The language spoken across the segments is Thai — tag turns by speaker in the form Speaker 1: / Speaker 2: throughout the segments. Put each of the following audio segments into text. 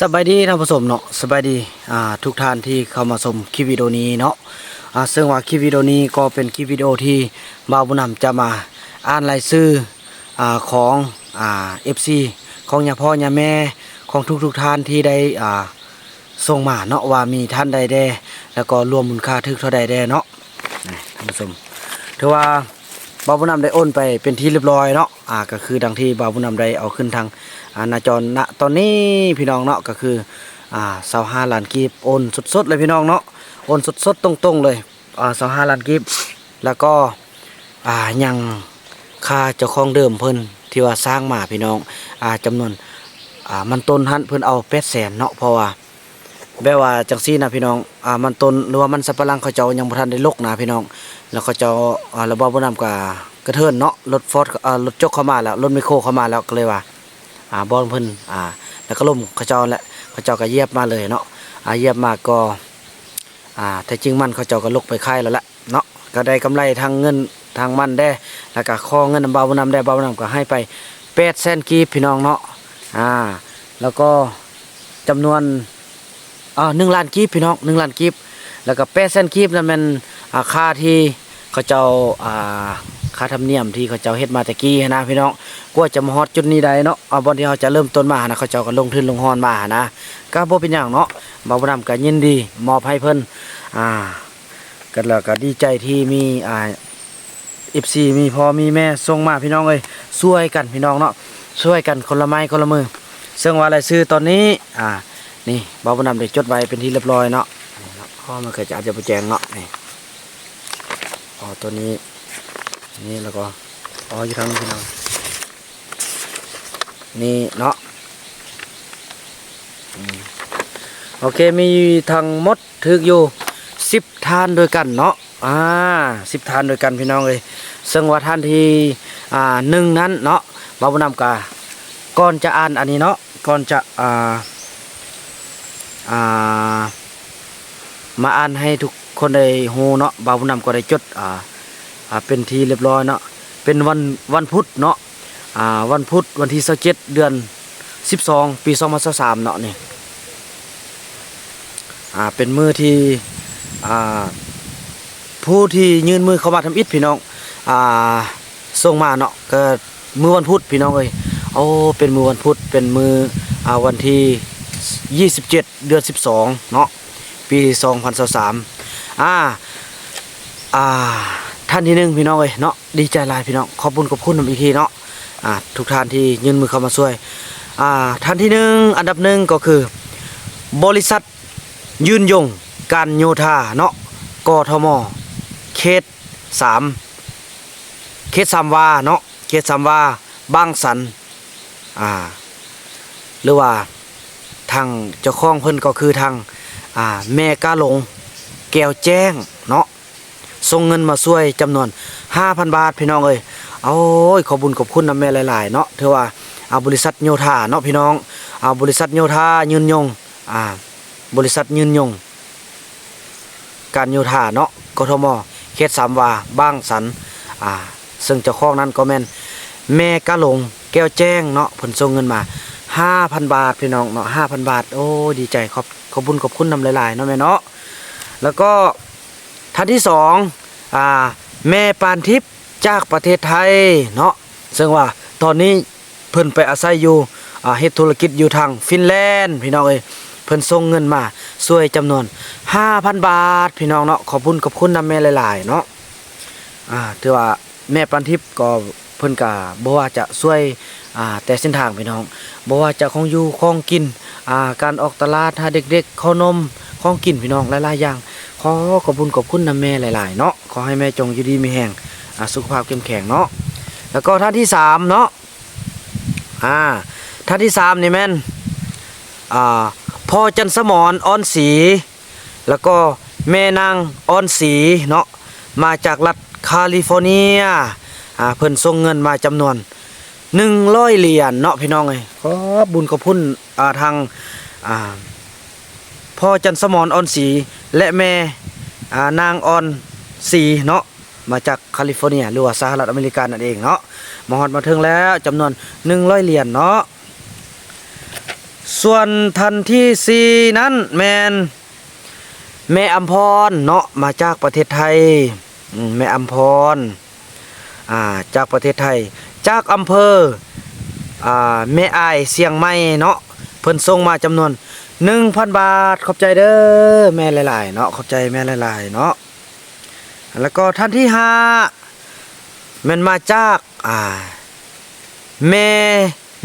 Speaker 1: สบายดีท่านผู้ชมเนาะสบายดีอ่าทุกท่านที่เข้ามาชมคลิปวิดีโอนี้เนาะอ่าซึ่งว่าคลิปวิดีโอนี้ก็เป็นคลิปวิดีโอที่บ่าวบุญนำจะมาอ่านรายชื่ออ่าของอ่า FC ของยาพ่อยาแม่ของทุกทุกๆท่านที่ได้อ่าส่งมาเนาะว่ามีท่านใดแด่แล้วก็รวมมูลค่าถึกเท่าใดแด่เนาะนี่ท่านผู้ชมถือว่า บ่าวบุญนำได้โอนไปเป็นที่เรียบร้อยเนาะอ่าก็คือดังที่บ่าวบุญนำได้เอาขึ้นทางอาณาจรณตอนนี้พี่น้องเนาะก็คืออ่าสาวห้าล้านกีบโอนสดๆเลยพี่น้องเนาะโอนสดๆตรงๆเลยอ่าสาวห้าล้านกีบแล้วก็อ่ายังค่าเจ้าของเดิมเพิ่นที่ว่าสร้างมาพี่น้องอ่าจำนวนอ่ามันต้นหันเพิ่นเอาแปดแสนเนาะเพราะว่าแบบว่าจังซี่นะพี่น้องอ่ามันต้นหรือว่ามันสับปะหลังเขาเจ้ายังบ่ทันได้ลกนะพี่น้อง แล้วเขาเจ้าระบบบ่นำกับกระเทินเนาะรถฟอร์ดอ่ารถจกเข้ามาแล้วรถไมโครเข้ามาแล้วก็เลยว่าอ่าบอลเพิ่นอ่าแล้วก็ล่มเขาเจ้าแหละเขาเจ้าก็เยียบมาเลยเนาะอ่าเยียบมาก็อ่าแต่จริงมันเขาเจ้าก็ลกไปค่ายแล้วแหละเนาะก็ได้กำไรทางเงินทางมันได้แล้วก็ข้อเงินเบาบุญนำได้เบาบุญนำก็ให้ไปแปดแสนกีบพี่น้องเนาะอ่าแล้วก็จำนวนอ่าหนึ่งล้านกีบพี่น้องหนึ่งล้านกีบแล้วก็แปดแสนกีบนั่นมันอาค่าที่ เขาเจ้าอ่าค่าธรรมเนียมที่เขาเจ้าเฮ็ดมาตะกี้นะพี่น้องกว่าจะมาฮอดจุดนี้ได้เนาะเอาบอนที่เขาจะเริ่มต้นมานะเขาเจ้าก็ลงทุนลงฮอนมานะก็บ่เป็นหยังเนาะบ่าวบ่นำก็ยินดี มอบให้เพิ่นอ่าก็แล้วก็ดีใจที่มีอ่า FC มีพ่อมีแม่ส่งมาพี่น้องเอ้ยช่วยกันพี่น้องเนาะช่วยกันคนละไม้คนละมือซึ่งว่ารายชื่อตอนนี้อ่านี่บ่าวบ่นำได้จดไว้เป็นที่เรียบร้อยเนาะนี่เนาะพ่อมันก็จะอาจจะไปแจงเนาะนี่ อ๋อตัวนี้นี่แล้วก็อ๋ออยู่ทางนี้พี่น้องนี่เนาะโอเคมีทั้งหมดถึกอยู่สิบทานโดยกันเนาะอ่าสิบทานโดยกันพี่น้องเลยซึ่งว่าท่านที่อ่าหนึ่งนั้นเนาะบาบุนำกาก่อนจะอ่านอันนี้เนาะก่อนจะอ่าอ่ามาอ่านให้ทุก คนได้ฮูเนาะบาบุนำก็ได้จดอ่าอ่าเป็นทีเรียบร้อยเนาะเป็นวันวันพุธเนาะอ่าวันพุธวันที่27เดือน 12 ปี2023เนาะนี่อ่าเป็นมือที่อ่าผู้ที่ยื่นมือเข้ามาทำอิฐพี่น้องอ่าส่งมาเนาะก็มือวันพุธพี่น้องเอ้ยโอ้เป็นมือวันพุธเป็นมืออ่าวันที่ 27 เดือน 12 เนาะปี 2023 อ่า อ่า ท่านที่หนึ่งพี่น้องเอ้ยเนาะดีใจหลายพี่น้องขอบคุณขอบคุณนำอีกทีเนาะอ่าทุกท่านที่ยื่นมือเข้ามาช่วยอ่าท่านที่หนึ่งอันดับหนึ่งก็คือ บริษัทยืนยงการโยธาเนาะกทมเขตสามเขตสามวาเนาะเขตสามวาบางสันอ่าหรือว่าทางเจ้าของเพิ่นก็คือทางอ่าแม่กาหลง แก้วแจ้งเนาะส่งเงินมาช่วยจำนวน 5,000 บาทพี่น้องเอ้ยเอาโอ้ยขอบุญขอบคุณนะแม่หลายๆเนาะเธอว่าเอาบริษัทโยธาเนาะพี่น้องเอาบริษัทโยธายืนยงอ่าบริษัทยืนยง การโยธาเนาะกทมเขตสามวาบ้างสันอ่าซึ่งเจ้าของนั้นก็แม่นแม่กะหลงแก้วแจ้งเนาะผลส่งเงินมา5,000 บาทพี่น้องเนาะ5,000 บาท โอ้ดีใจขอบขอบบุญขอบคุณนำหลายๆเนาะแม่เนาะ แล้วก็ท่านที่สองอ่าแม่ปานทิพย์จากประเทศไทยเนาะซึ่งว่าตอนนี้เพิ่นไปอาศัยอยู่อ่าเฮ็ดธุรกิจอยู่ทางฟินแลนด์พี่น้องเอ้ยเพิ่นส่งเงินมาช่วยจำนวน 5,000 บาท พี่น้องเนาะขอบคุณขอบคุณนำแม่หลายๆเนาะอ่าถือว่าแม่ปันทิพย์ก็เพิ่นก็บ่ว่าจะช่วยอ่าแต่เส้นทางพี่น้องบ่ว่าจะของอยู่ของกินอ่าการออกตลาดหาเด็กๆข้านม ของกินพี่น้องหลายๆอย่าง ขอขอบคุณขอบคุณนำแม่หลายๆ เนาะขอให้แม่จงอยู่ดีมีแห่งสุขภาพเข้มแข็งเนาะแล้วก็ท่านที่สามเนาะอ่าท่านที่สามนี่แม่นอ่าพ่อจันสมรอ้อนสี แล้วก็แม่นางอ้อนสีเนาะมาจากรัฐแคลิฟอร์เนียอ่าเพิ่นส่งเงินมาจำนวนหนึ่งร้อยเหรียญเนาะพี่น้องเอ้ยขอบุญขอบคุณอ่าทางอ่า พ่อจันสมรอ้อนสีและแม่านางออนสีเนาะมาจากแคลิฟอร์เนียหรือว่าสหรัฐอเมริกานั่นเองเนาะมาฮอดมาถึงแล้วจำนวน 100 เหรียญเนาะส่วนทันที่สีนั้นแมนแม่อัมพรเนาะมาจากประเทศไทยแม่อัมพรอ่าจากประเทศไทย จากอำเภออ่าแม่อายเสียงใหม่เนาะเพิ่นส่งมาจำนวน 1,000บาทขอบใจเด้อแม่หลาย ๆ เนาะขอบใจแม่หลาย ๆ เนาะแล้วก็ท่านที่ห้าแมันมาจากอ่าแม่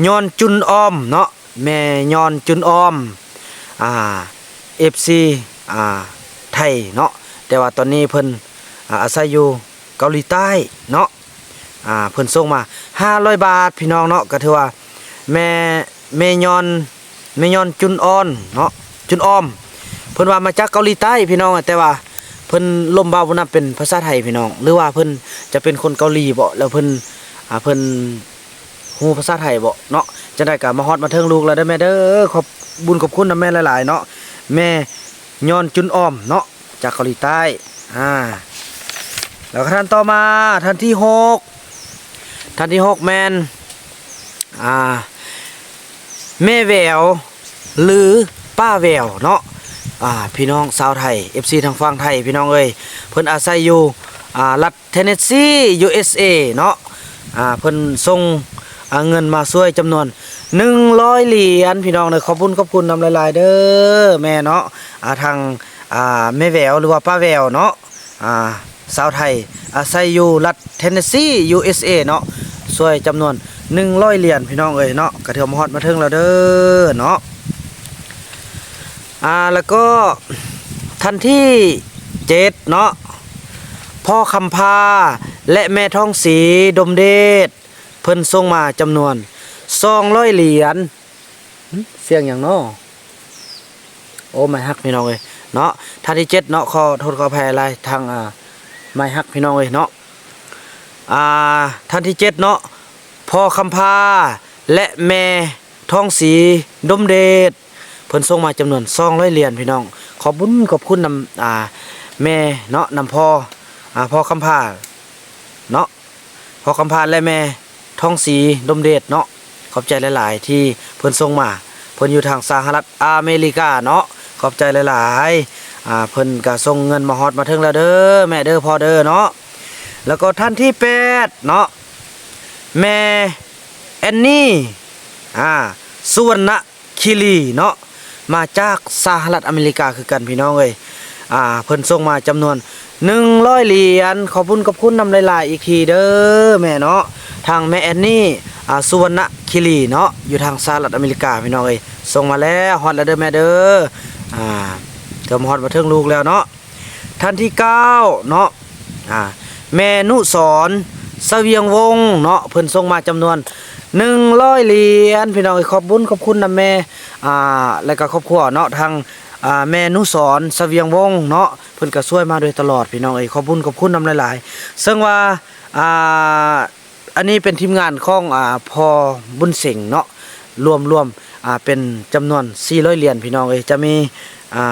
Speaker 1: ยอนจุนออมเนาะแม่ยอนจุนออมอ่า FC อ่าไทยเนาะแต่ว่าตอนนี้เพิ่นอาอาศัยอยู่เกาหลีใต้เนาะอ่าเพิ่นส่งมา500บาทพี่น้องเนาะก็ถือว่าแม่แม่ยอน แม่ยอนจุนออนเนาะจุนออม เพิ่นว่ามาจากเกาหลีใต้พี่น้องแต่ว่าเพิ่นลมบาวบ่นับเป็นภาษาไทยพี่น้อง หรือว่าเพิ่นจะเป็นคนเกาหลีบ่แล้วเพิ่นอ่าเพิ่นฮู้ภาษาไทยบ่เนาะจะได้กับมาฮอดมาเทิงลูกแล้วได้แม่เด้อขอบบุญขอบคุณนะแม่หลายๆเนาะแม่ย้อนจุนออมเนาะจากเกาหลีใต้อ่าแล้วท่านต่อมาท่านที่หกท่านที่หกแมนอ่า แม่แววหรือป้าแววเนาะอ่าพี่น้องชาวไทย FC ทางฝั่งไทยพี่น้องเอ้ยเพิ่นอาศัยอยู่อ่ารัฐเทนเนสซี USA เนาะอ่าเพิ่นส่งเงินมาช่วยจำนวน 100 เหรียญพี่น้องเลยขอบคุณขอบคุณนำหลายๆเด้อแม่เนาะอ่าทางอ่าแม่แววหรือว่าป้าแววเนาะอ่าสาวไทยอาศัยอยู่รัฐเทนเนสซี USA เนาะ ช่วยจำนวน100เหรียญพี่น้องเอ้ยเนาะกระเทียมฮอดมาถึงแล้วเด้อเนาะอ่าแล้วก็ทันที่เจ็ดเนาะพ่อคำพาและแม่ท้องสีดมเดชเพิ่นส่งมาจำนวน200เหรียญเสียงอย่างเนาะโอ้ไม่ฮักพี่น้องเอ้ยเนาะท่านที่เจ็ดเนาะขอโทษขออภัยอะไรทางอ่าไม่ฮักพี่น้องเอ้ยเนาะ อ่าท่านที่เจ็ดเนาะพ่อคำพาและแม่ท้องสีดมเดชเพิ่นส่งมาจำนวน200เหรียญพี่น้อง ขอบคุญขอบคุณนำอ่าแม่เนาะนำพ่ออ่าพ่อคำพาเนาะพ่อคำพาและแม่ท้องสีดมเดชเนาะขอบใจหลาย ๆ ที่เพิ่นส่งมาเพิ่นอยู่ทางสหรัฐอเมริกาเนาะขอบใจหลาย ๆ อ่าเพิ่นก็ส่งเงินมาฮอดมาถึงแล้วเด้อแม่เด้อพ่อเด้อเนาะ แล้วก็ท่านที่แปดเนาะแม่แอนนี่อ่าสุวรรณคิรีเนาะมาจากสหรัฐอเมริกาคือกันพี่น้องเอ้ยอ่าเพิ่นส่งมาจำนวน100เหรียญขอบคุณขอบคุณนำหลายๆอีกทีเด้อแม่เนาะทางแม่แอนนี่อ่าสุวรรณคิรีเนาะอยู่ทางสหรัฐอเมริกาพี่น้องเอ้ยส่งมาแล้วฮอดแล้วเด้อแม่เด้ออ่าเติมฮอดมาถึงลูกแล้วเนาะท่านที่เก้าเนาะอ่า แม่นุสรเสวียงวงเนาะเพิ่นส่งมาจำนวน100เหรียญพี่น้องเอ้ขอบคุญขอบคุณนะแม่อ่าแล้วก็ครอบครัวเนาะทางอ่าแม่นุสรเสวียงวงเนาะเพิ่นก็ช่วยมาโดยตลอดพี่น้องเอ้ยขอบคุณขอบคุณนำหลายๆซึ่งว่าอ่าอันนี้เป็นทีมงานของอ่าพอบุญเสงเนาะรวมรวมอ่าเป็นจำนวน400เหรียญพี่น้องเอ้ยจะมี อ่า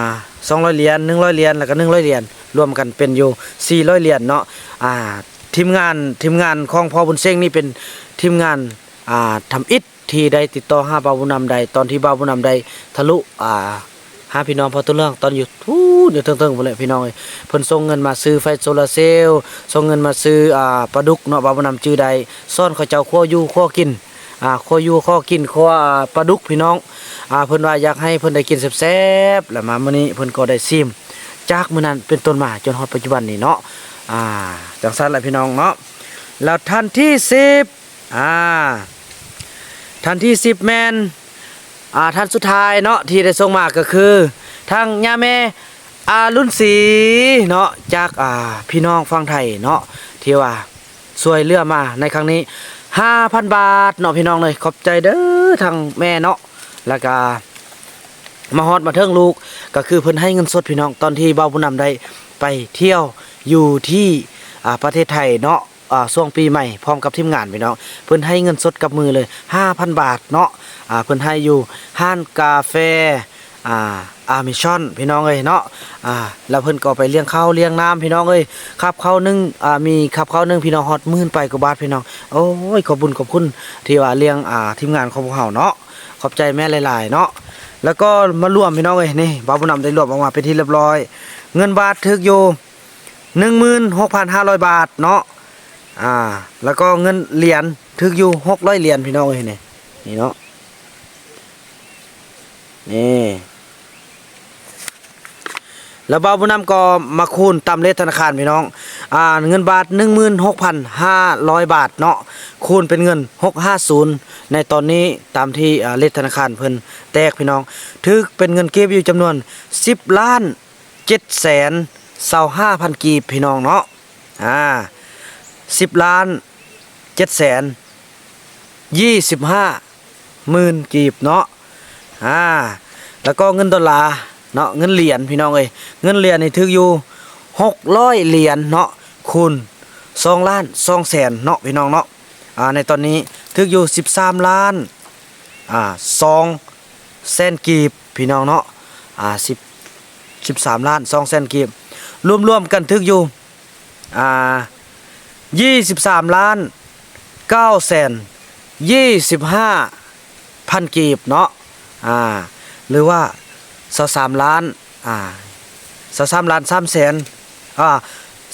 Speaker 1: 200เหรียญ100เหรียญแล้วก็100เหรียญรวมกันเป็นอยู่400เหรียญเนาะอ่าทีมงานทีมงานของพอบุญเสงนี่เป็นทีมงานอ่าทำอิฐที่ได้ติดต่อห้าบาบุญนำใดตอนที่บาวบุญนำใดทะลุอ่าหาพี่น้องพอตัวเรื่องตอนอยู่ทูดอดเทิงๆพุ่นแหละพี่น้องเอ้ยเพิ่นส่งเงินมาซื้อไฟโซลาร์เซลล์ส่งเงินมาซื้ออ่าปลาดุกเนาะบ่าวบ่นำจื้อใดซ่อนเขาเจ้าคั่วยู่คั่วกินอ่าคั่วยู่คั่วกินคั่วปลาดุกพี่น้อง อ่าเพิ่นว่าอยากให้เพิ่นได้กินแซ่บๆแล้วมามื้อนี้เพิ่นก็ได้ซิมจากมื้อนั้นเป็นต้นมาจนฮอดปัจจุบันนี้เนาะอ่าจังซั่นแหละพี่น้องเนาะแล้วท่านที่10อ่าท่านที่10แม่นอ่าท่านสุดท้ายเนาะที่ได้ส่งมาก็คือทางย่าแม่อารุ่นศรีเนาะจากอ่าพี่น้องฟังไทยเนาะที่ว่าช่วยเลือมาในครั้งนี้ 5,000 บาทเนาะพี่น้องเลยขอบใจเด้อทางแม่เนาะ แล้วก็มาฮอดมาเทิงลูกก็คือเพิ่นให้เงินสดพี่น้องตอนที่เบาผู้นำได้ไปเที่ยวอยู่ที่อ่าประเทศไทยเนาะอ่าช่วงปีใหม่พร้อมกับทีมงานพี่น้องเพิ่นให้เงินสดกับมือเลย 5,000 บาทเนาะอ่าเพิ่นให้อยู่ห้านกาแฟอ่าอามิชอนพี่น้องเอ้ยเนาะอ่าแล้วเพิ่นก็ไปเลี้ยงข้าวเลี้ยงน้ำพี่น้องเอ้ยขับข้าวนึงอ่ามีขับข้าวนึงพี่น้องฮอดมื่นไปกว่าบาทพี่น้องโอ้ยขอบุญขอบคุณที่ว่าเลี้ยงอ่าทีมงานของพวกเฮาเนาะ ขอบใจแม่หลาย ๆ เนาะแล้วก็มารวมพี่น้องเลยนี่บ่าวบุญนำได้รวมออกมาเป็นที่เรียบร้อย เงินบาทถึกอยู่หนึ่งมื่นหกพันห้าร้อยบาทเนาะอ่า แล้วก็เงินเหรียญถึกอยู่หกร้อยเหรียญพี่น้องเลยนี่นี่เนาะนี่ แล้วบ่าวบุญนำก็มาคูณตามเลขธนาคารพี่น้องอ่าเงินบาท 16,500 บาทเนาะคูณเป็นเงิน 650 ในตอนนี้ตามที่เลขธนาคารเพิ่นแตกพี่น้องถึกเป็นเงินเก็บอยู่จำนวน 10ล้าน7แสน25,000 กีบพี่น้องเนาะอ่า10ล้าน7แสน25หมื่นกีบเนาะอ่าแล้วก็เงินดอลลาร์ เนาะเงินเหรียญพี่น้องเอ้ยเงินเหรียญนี่ถึกอยู่600เหรียญเนาะคูณ2ล้าน2แสนเนาะพี่น้องเนาะอ่าในตอนนี้ถึกอยู่13ล้านอ่า2แสนกีบพี่น้องเนาะอ่า10 13ล้าน2แสนกีบรวมๆกันถึกอยู่อ่า23ล้าน9แสน25พันกีบเนาะอ่าหรือว่า สสามล้านอ่าสสามล้านสามแสนอ่า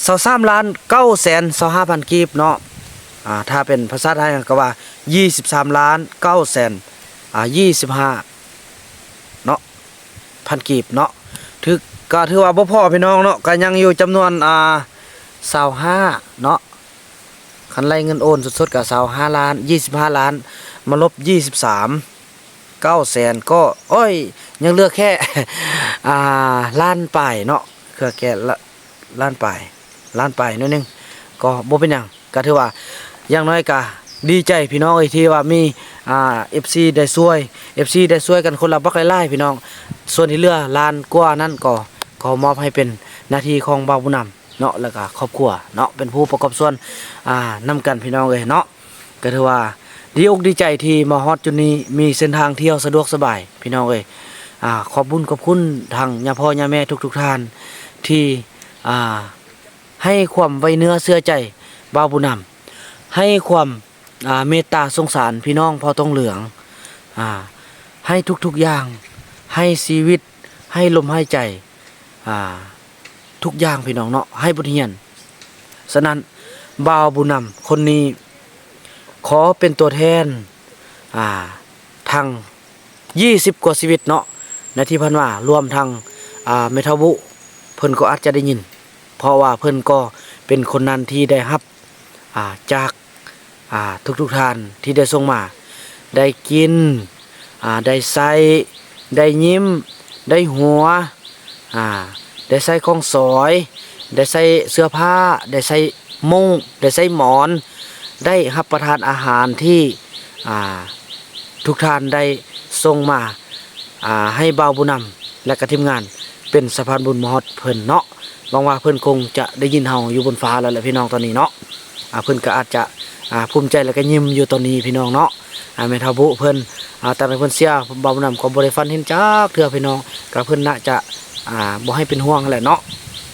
Speaker 1: สสามล้านเก้าแสนสห้าพันกีบเนาะอ่าถ้าเป็นภาษาไทยก็ว่ายี่สิบสามล้านเก้าแสนอ่ายี่สิบห้าเนาะพันกีบเนาะถือก็ถือว่าบ่พอพี่น้องเนาะก็ยังอยู่จำนวนอ่าสาวห้าเนาะคันไล่เงินโอนสดๆกับสาวห้าล้านยี่สิบห้าล้าน มาลบยี่สิบสาม เก้าแสนก็โอ้ย ยังเลือกแค่อ่าล้านป่ายเนาะเครือแค่ละล้านป่ายล้านป่ายนิดนึงก็บ่เป็นหยังก็ถือว่าอย่างน้อยก็ดีใจพี่น้องเอ้ที่ว่ามีอ่า FC ได้ช่วย FC ได้ช่วยกันคนละบักหลายๆพี่น้อง ส่วนที่เหลือล้านกว่านั้นก็ขอมอบให้เป็นหน้าที่ของบ่าวผู้นำเนาะแล้วก็ครอบครัวเนาะเป็นผู้ประกอบส่วนอ่านำกันพี่น้องเอ้ยเนาะก็ถือว่า ดีอกดีใจที่มาฮอดจุดนี้มีเส้นทางเที่ยวสะดวกสบาย พี่น้องเอ้ยอ่าขอบบุญขอบคุณทางยาพ่อยาแม่ทุกๆท่านที่อ่าให้ความไว้เนื้อเสื้อใจบ่าวบุญนำให้ความอ่าเมตตาสงสารพี่น้องพอต้องเหลืองอ่าให้ทุกๆอย่างให้ชีวิตให้ลมหายใจอ่าทุกอย่างพี่น้องเนาะให้บทเรียนฉะนั้นบ่าวบุญนำคนนี้ ขอเป็นตัวแทนอ่าทางยี่สิบกว่าชีวิตเนาะในที่พิ่นว่ารวมทางอ่าเมทาบุเพิ่นก็อาจจะได้ยิน เพราะว่าเพิ่นก็เป็นคนนั้นที่ได้รับอ่าจากอ่าทุกๆทท่านที่ได้ส่งมา ได้กินอ่าได้ใส่ได้ยิ้ม ได้หัวอ่าได้ใส่ของสอย ได้ใส่เสื้อผ้า ได้ใส่มุ้งได้ใส่หมอน ได้รับประทานอาหารที่ทุกท่านได้ส่งมาาให้บ่าวบุญนำและก็ทีมงานเป็นสะพานบุญมหอดเพิ่นเนาะหวังว่าเพิ่นคงจะได้ยินเฮาอยู่บนฟ้าแล้วแหละพี่น้องตอนนี้เนาะเพิ่นก็อาจจะภูมิใจแล้วก็ยิ้มอยู่ตอนนี้พี่น้องเนาะอ่าแม่ทาบุเพิ่นอ่าแต่เพิ่นเสียบ่าวบุญนำก็บ่ได้ฟันเห็นจักเทื่อพี่น้องก็เพิ่นน่าจะอ่าบ่ให้เป็นห่วงแหละเนาะ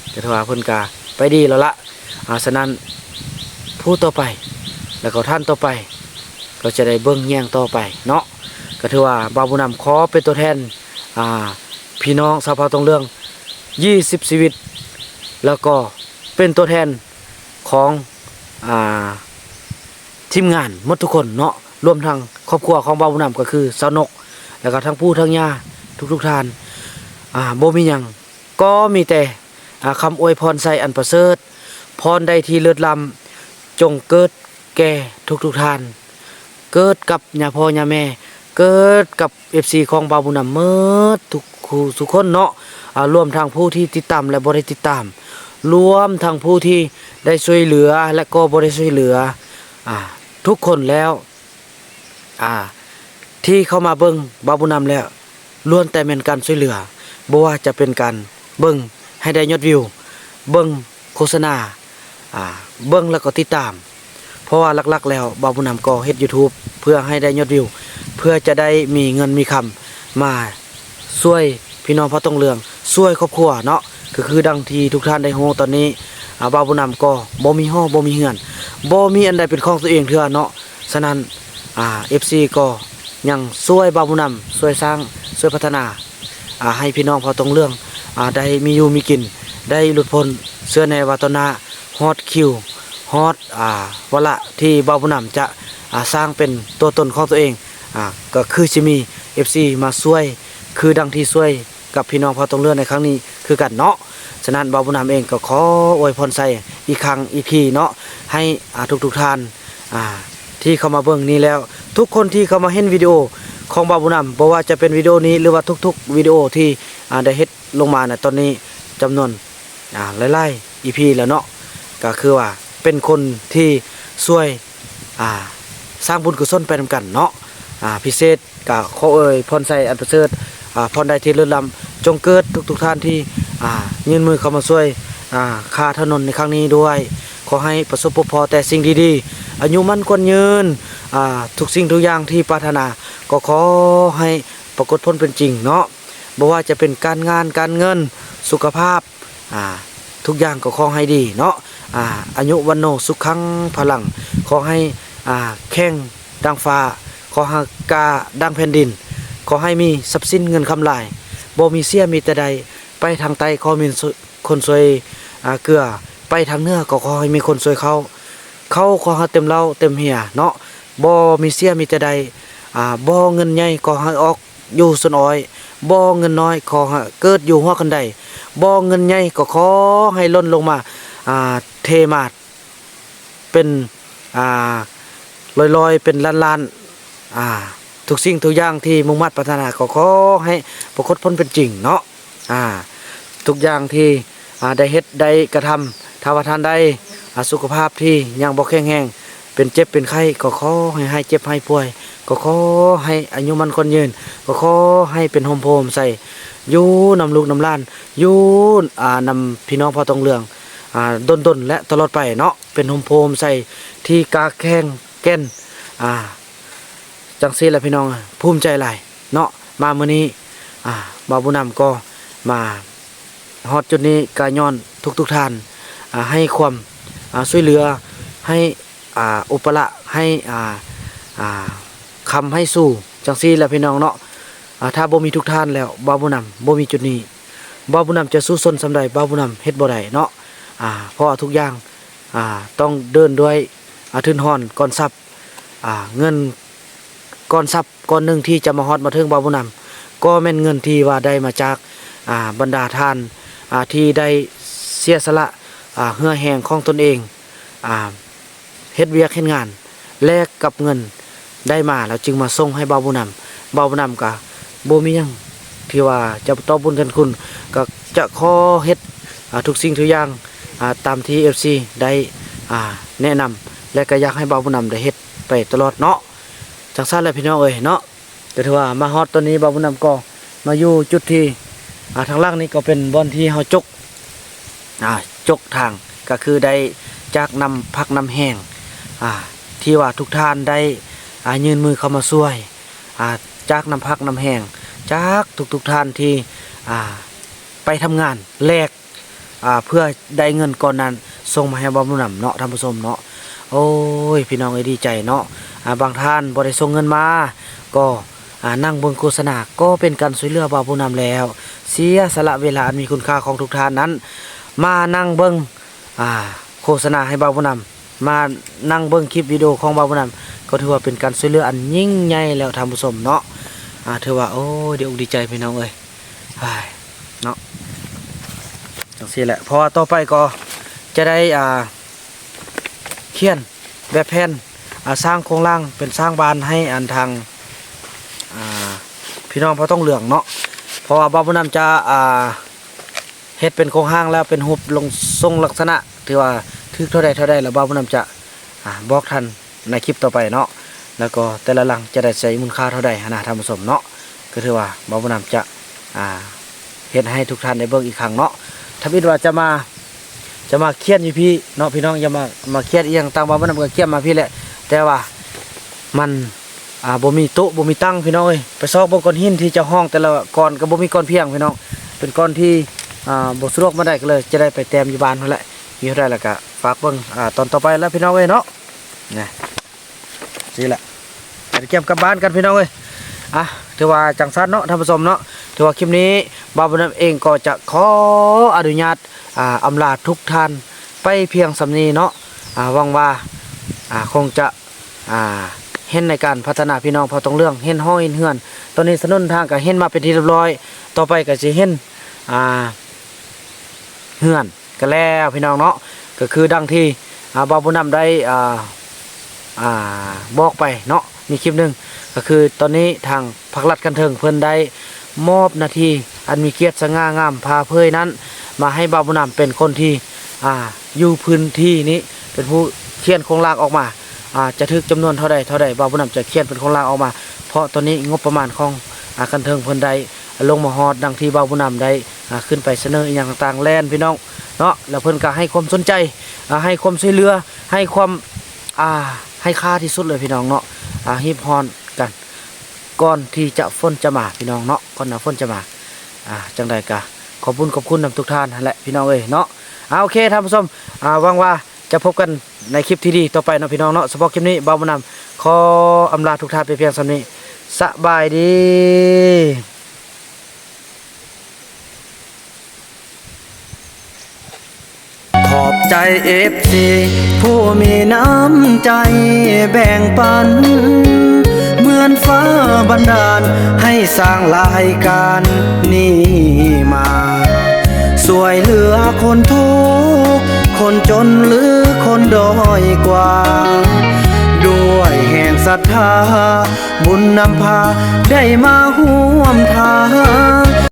Speaker 1: แต่ถ้าว่าเพิ่นก็ไปดีแล้วละอ่าฉะนั้นผู้ต่อไป แล้วก็ท่านต่อไป ก็จะได้เบิ้งแย่งต่อไปเนาะก็ถือว่าบาวบุญนำขอเป็นตัวแทนอ่าพี่น้องสาวพาตรงเรื่อง 20 ชีวิต แล้วก็เป็นตัวแทนของอ่าทีมงานหมดทุกคนเนาะรวมทั้งครอบครัวของบาวบุญนำก็คือสาวนก แล้วก็ทั้งผู้ทั้งย่าทุกๆท่านอ่าบ่มีหยังก็มีแต่อ่าคำอวยพรใส่อันประเสริฐพรใดที่เลิศล้ำจงเกิด แก่ทุกทุกท่าน เกิดกับญาพ่อญาแม่ เกิดกับเอฟซีของบาบุญนำเมิดทุกคู่ทุกคนเนาะรวมทางผู้ที่ติดตามและบริติดตาม รวมทางผู้ที่ได้ช่วยเหลือและก็บริช่วยเหลืออทุกคนแล้วที่เข้ามาเบิ้งบาบุญนำแล้วล้วนแต่เป็นการช่วยเหลือบ่ว่าจะเป็นการเบิ้งให้ได้ยอดวิว เบิ้งโฆษณาเบิ้งแล้วก็ติดตาม เพราะว่าลักๆ แล้วบ่าวบุญนำก็เฮ็ด YouTube เพื่อให้ได้ยอดวิว เพื่อจะได้มีเงินมีคำมาช่วยพี่น้องพ่อต้องเรืองช่วยครอบครัวเนาะก็คือดังที่ทุกท่านได้โฮตอนนี้อ่าบาวบุญนำก็บ่มีห้อบ่มีเฮือนบ่มีอันใดเป็นของตัวเองเถื่อเนาะฉะนั้นอ่า FC ก็ยังช่วยบ่าวบุญนำช่วยสร้างช่วยพัฒนาอ่าให้พี่น้องพ่อตรงเรื่องอ่าได้มีอยู่มีกิน ได้หลุดพ้นเสื้อในวัตนาฮอตคิว ฮอตอ่าวละที่เบาบุญนำจะอ่าสร้างเป็นตัวตนของตัวเองอ่าก็คือจะมี FC มาช่วย คือดังที่ช่วยกับพี่น้องพอตรงเรื่องในครั้งนี้คือกันเนาะฉะนั้นเบาบุญนำเองก็ขออวยพรใส่อีกครั้งอีกทีเนาะให้อ่าทุกๆท่านอ่าที่เข้ามาเบิ่งนี้แล้ว ทุกคนที่เข้ามาเห็นวิดีโอของบาบุญนำบ่ว่าจะเป็นวิดีโอนี้หรือว่าทุกๆวิดีโอที่อ่าได้เฮ็ดลงมาในะตอนนี้จำนวนอ่าหลายๆ EP แล้วเนาะก็คือว่า เป็นคนที่ช่วยสร้างบุญกุศลไปนำกันเนาะพิเศษก็ขอเอ่ยพรใส่อันประเสริฐอ่าพรใดที่เลิศล้ำจงเกิดทุกๆท่านที่ยื่นมือเข้ามาช่วยค่าถนนในครั้งนี้ด้วย ขอให้ประสบพบพอแต่สิ่งดีๆ อายุมั่นควรยืนทุกสิ่งทุกอย่างที่ปรารถนา ก็ขอให้ปรากฏพ้นเป็นจริงเนาะบ่ว่าจะเป็นการงานการเงินสุขภาพทุกอย่างก็ขอให้ดีเนาะ อาอายุวันโนสุขขังพลัง ขอให้แข้งดังฟ้า ขอให้กาดังแผ่นดิน ขอให้มีทรัพย์สินเงินคำลายบ่มีเสียมีแต่ใดไปทางใต้ขอมีคนสวยเกลือไปทางเหนือก็ขอให้มีคนสวยเขาเขาขอให้เต็มเล้าเต็มเหียเนาะบ่มีเสียมีแต่ใดบ่เงินใหญ่ขอให้ออกอยู่สนอ้อยบ่เงินน้อยขอเกิดอยู่หัวกันใดบ่เงินใหญ่ก็ขอให้ล้นลงมา เทมาดเป็นอ่าลอยๆเป็นล้านๆทุกสิ่งทุกอย่างที่มุ่งมั่นปรารถนาก็ขอให้ปรากฏผลเป็นจริงเนาะทุกอย่างที่ได้เฮ็ดได้กระทำถ้าวทานได้อาสุขภาพที่ยังบ่แข็งแรงเป็นเจ็บเป็นไข้ก็ขอให้ให้เจ็บให้ป่วย ก็ขอให้อายุมันคนยืน ก็ขอให้เป็นโฮมโพมใส่ยู่นำลูกนำล้านยู่นำพี่น้องพอตองเรือง อ่าดนๆและตลอดไปเนาะเป็นโฮมโพมใส่ที่กาแข้งแก่นอ่าจังซี่และพี่น้องภูมิใจหลายเนาะมามื้อนี้อ่าบาวบุญนำก็มาฮอดจุดนี้กาย้อนทุกๆท่านอ่าให้ความอ่าช่วยเหลือให้อ่าอุปละให้อ่าอ่าคำให้สู้จังซี่และพี่น้องเนาะอ่าถ้าบ่มีทุกท่านแล้วบ่าวบุญนำบ่มีจุดนี้บ่าวบุญนำจะสู้ซนสำใดบ่าวบุญนำเฮ็ดบ่ได้เนาะ เพราะทุกอย่างอ่าต้องเดินด้วยอาทุนหอนก่อนทรัพย์อ่าเงินก่อนทรัพย์ก้อนหนึ่งที่จะมาฮอดมาถึงบาบุญนำก็แม่นเงินที่ว่าได้มาจากอ่าบรรดาทานอ่าที่ได้เสียสละอ่าเหื่อแหงของตนเองอ่าเฮ็ดเวียกเฮ็ดงานแลกกับเงินได้มาแล้วจึงมาส่งให้เบาบุญนำเบาบุญนำก็บ่มียังที่ว่าจะตอบบุญกันคุณก็จะขอเฮ็ดทุกสิ่งทุกอย่าง ตามที่ FC ได้แนะนำและก็อยากให้เบาวบุญนำได้เฮ็ดไปตลอดเนาะจังซั่นแหละพี่น้องเอ้ยเนาะก็ถือว่ามาฮอดตอนนี้เบาวบุญนำก็มาอยู่จุดที่ทางล่างนี้ก็เป็นบ่อนที่เฮาจกจกทางก็คือได้จากนำพักนำแห้งที่ว่าทุกท่านได้ยืนมือเข้ามาช่วยจากนำพักนำแห้งจากทุกๆท่านที่ไปทำงานแลก เพื่อได้เงินก่อนนั้นส่งมาให้บำรุงนำเนาะท่านผู้ชมเนาะโอ้ยพี่น้องเอ้ดีใจเนาะบางท่านบ่ได้ส่งเงินมา ก็นั่งบนโฆษณาก็เป็นการช่วยเหลือบาบุญนำแล้ว เสียสละเวลาอันมีคุณค่าของทุกท่านนั้น มานั่งเบิ้งโฆษณาให้บาวบุญนำมานั่งเบิ้งคลิปวิดีโอของบาวบุญนำก็ถือว่าเป็นการช่วยเหลืออันยิ่งใหญ่แล้วท่านผู้ชมเนาะถือว่าโอ้เดี๋ยวดีใจพี่น้องเอ้ย จังซี่แหละเพราะว่าต่อไปก็จะได้อ่าเขียนแบบแผ่นสร้างโครงล่างเป็นสร้างบ้านให้อันทางาพี่น้องเพอต้องเหลืองเนาะเพราะว่าบาวบุญนำจะเฮ็ดเป็นโครงห้างแล้วเป็นหุบลงทรงลักษณะถือว่าทึกเท่าใดเท่าใดแล้วบ่าวผู้นำจะอบอกท่านในคลิปต่อไปเนาะแล้วก็แต่ละหลังจะได้ใช้มูลค่าเท่าใดนะท่านผู้ชมเนาะก็ถือว่าบ่าวผู้นำจะเฮ็ดให้ทุกท่านได้เบิ่งอีกครั้งเนาะ ถ้าคิดว่าจะมาจะมาเครียดอยู่พี่เนาะพี่น้องอย่ามามาเครียดอีหยังต่างบ่าวผู้นำก็เครียดมาพี่แหละ แต่ว่ามันอ่าบ่มีโต๊ะบ่มีตั้งพี่น้องเอ้ยไปซอกบ่ก้อนหินที่เจะห้องแต่ละก้อนก็บ่มีก้อนเพียงพี่น้อง เป็นก้อนที่อ่าบสะดวกมาได้ก็เลย จะได้ไปแต้มอยู่บ้านนั่นแหละมีเท่าไรแล้วก็ฝากเบิ่งอ่าตอนต่อไปแล้วพี่น้องเอ้ยเนาะนี่นี่แหละไปเก็บกลับบ้านกันพี่น้องเอ้ยอะถือว่าจังซันเนาะท่านผู้ชมเนาะ ถือว่าคลิปนี้บาบุญนำเองก็จะขออนุญาตอ่าอำลาทุกท่านไปเพียงสำนีเนาะอ่าหวังว่าคงจะเห็นในการพัฒนาพี่น้องพอต้องเรื่องเห็นห้อยเห็นเฮือน ตอนนี้สนุนทางก็เห็นมาเป็นที่เรียบร้อย ต่อไปก็สิเห็นเฮือนก็แล้วพี่น้องเนาะก็คือดังที่บาบุญนำได้บอกไปเนาะมีคลิปหนึ่งก็คือตอนนี้ทางพักรัฐกันเทิงเพิ่นได้ มอบนาทีอันมีเกียรติสง่างามพาเพยนั้น มาให้บาวบุญนำเป็นคนที่อ่าอยู่พื้นที่นี้เป็นผู้เขียนโครงลางออกมาอ่าจะถึกจำนวนเท่าใดเท่าใดบาวบุญนำจะเขียนเป็นโครงลางออกมา เพราะตอนนี้งบประมาณของอากันเทิงเพิ่นได้ลงมาฮอดดังที่บาวบุญนำได้ขึ้นไปเสนออย่างต่างๆแลนพี่น้องเนาะแล้วเพิ่นก็ให้ความสนใจให้ความช่วยเหลือให้ความให้ค่าที่สุดเลยพี่น้องเนาะฮิปฮอน ก่อนที่จะฝนจะมาพี่น้องเนาะก่อนหน้าฝนจะมาอ่าจังใดกะขอบคุณขอบคุณนำทุกท่านแหละพี่น้องเอ้ยเนาะอ่าโอเคท่านผู้ชมอ่าหวังว่าจะพบกันในคลิปที่ดีต่อไปนะพี่น้องเนาะเฉพาะคลิปนี้บ่าวบุญนำขออำลาทุกท่านไปเพียงสำนี้สบายดีขอบใจเอฟซีผู้มีน้ำใจแบ่งปัน อนฟ้าบันดาล ให้สร้างรายการนี้มา สวยเหลือคนทุกคนจนหรือคนด้อยกว่า ด้วยแห่งศรัทธา บุญนำพาได้มาห่วมทาง